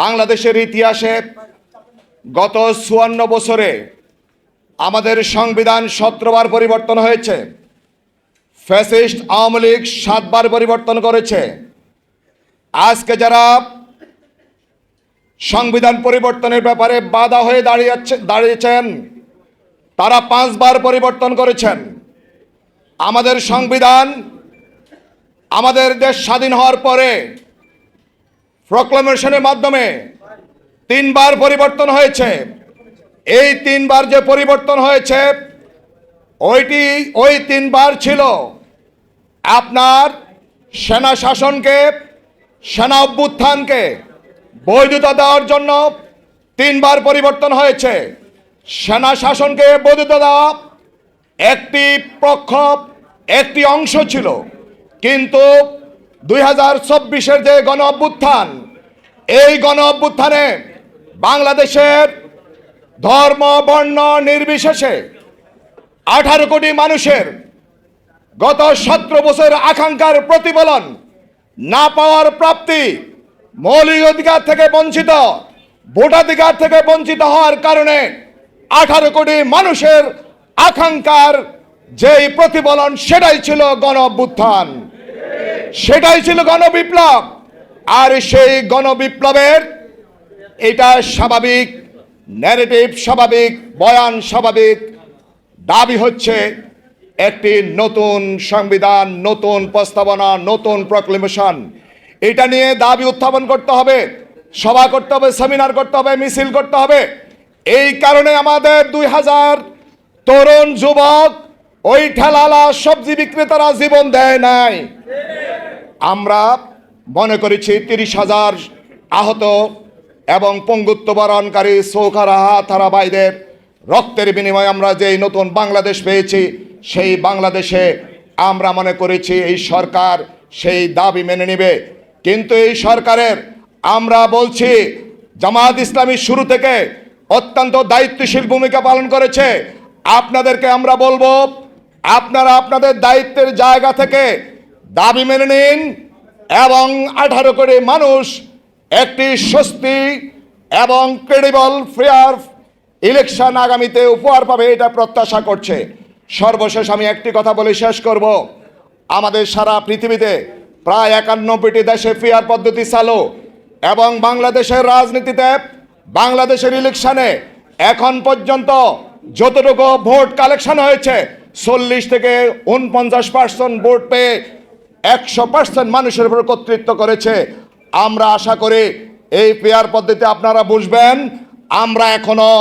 বাংলাদেশের ইতিহাসে গত চুয়ান্ন বছরে আমাদের সংবিধান সতেরোবার পরিবর্তন হয়েছে, ফ্যাসিস্ট আওয়ামী লীগ সাতবার পরিবর্তন করেছে। আজকে যারা সংবিধান পরিবর্তনের ব্যাপারে বাধা হয়ে দাঁড়িয়েছে দাঁড়িয়েছেন, তারা পাঁচবার পরিবর্তন করেছেন। আমাদের সংবিধান আমাদের দেশ স্বাধীন হওয়ার পরে প্রক্লামেশনের মাধ্যমে তিনবার পরিবর্তন হয়েছে। এই তিনবার যে পরিবর্তন হয়েছে, ওইটি, ওই তিনবার ছিল আপনার সেনা শাসনকে, সেনা অভ্যুত্থানকে বৈধতা দেওয়ার জন্য তিনবার পরিবর্তন হয়েছে। সেনা শাসনকে বৈধতা দেওয়া একটি পক্ষ একটি অংশ ছিল। কিন্তু দুই হাজার চব্বিশের যে গণ অভ্যুত্থান, এই গণ অভ্যুত্থানে বাংলাদেশের ধর্ম, বর্ণ নির্বিশেষে আঠারো কোটি মানুষের গত সতেরো বছর আকাঙ্ক্ষার প্রতিফলন না পাওয়ার প্রাপ্তি মৌলিক অধিকার থেকে বঞ্চিত, ভোটাধিকার থেকে বঞ্চিত হওয়ার কারণে আঠারো কোটি মানুষের আকাঙ্ক্ষার যেই প্রতিফলন, সেটাই ছিল গণ অভ্যুত্থান। সেটাই ছিল গণবিপ্লব। আর সেই গণবিপ্লবের এটা স্বাভাবিক ন্যারেটিভ স্বাভাবিক, বয়ান স্বাভাবিক। দাবি হচ্ছে একটি নতুন সংবিধান, নতুন প্রস্তাবনা, নতুন প্রক্লেমেশন এটা নিয়ে দাবি উত্থাপন করতে হবে, সভা করতে হবে সেমিনার করতে হবে, মিছিল করতে হবে। এই কারণে আমাদের দুই হাজার তরুণ যুবক ওই ঠেলালা সবজি বিক্রেতারা জীবন দেয় নাই। আমরা মনে করেছি তিরিশ হাজার আহত এবং পঙ্গুত্ব বরণকারী সৌখারা হাতারা ভাইদের রক্তের বিনিময়ে আমরা যেই নতুন বাংলাদেশ পেয়েছি, সেই বাংলাদেশে আমরা মনে করেছি এই সরকার সেই দাবি মেনে নেবে। কিন্তু এই সরকারের আমরা বলছি, জামায়াত ইসলামী শুরু থেকে অত্যন্ত দায়িত্বশীল ভূমিকা পালন করেছে। আপনাদেরকে আমরা বলব, আপনারা আপনাদের দায়িত্বের জায়গা থেকে দাবি মেনে নিন এবং আঠারো কোটি মানুষ একটি স্বস্তি এবং ক্রেডিবল ফেয়ার ইলেকশন আগামীতে উপহার পাবে এটা প্রত্যাশা করছে। সর্বশেষ আমি একটি কথা বলে শেষ করব। আমাদের সারা পৃথিবীতে প্রায় একানব্বইটি দেশে ফেয়ার পদ্ধতি চালু এবং বাংলাদেশের রাজনীতিতে বাংলাদেশের ইলেকশনে এখন পর্যন্ত যতটুকু ভোট কালেকশন হয়েছে, চল্লিশ থেকে উনপঞ্চাশ পার্সেন্ট ভোট পেয়ে একশো পার্সেন্ট মানুষের উপর কর্তৃত্ব করেছে। আমরা আশা করি এই পেয়ার পদ্ধতি আপনারা বুঝবেন, আমরা এখনও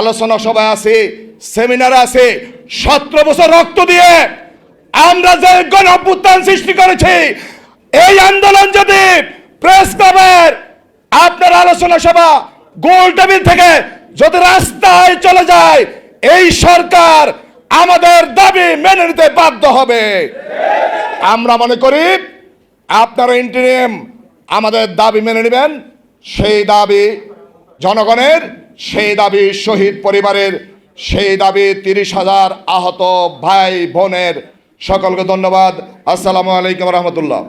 আলোচনা সভায় আছি, সেমিনারে আছি। সতেরো বছর রক্ত দিয়ে আমরা যে গণ অভ্যুত্থান সৃষ্টি করেছি, এই আন্দোলন যদি প্রেস ক্লাবের আপনার আলোচনা সভা গোল টেবিল থেকে যদি রাস্তায় চলে যায়, এই সরকার আমাদের দাবি মেনে নিতে বাধ্য হবে। আমরা মনে করি আপনারা ইন্টারিম আমাদের দাবি মেনে নেবেন। সেই দাবি জনগণের, সেই দাবি শহীদ পরিবারের, সেই দাবি তিরিশ হাজার আহত ভাই বোনের সকলকে ধন্যবাদ। আসসালামু আলাইকুম রহমতুল্লাহ।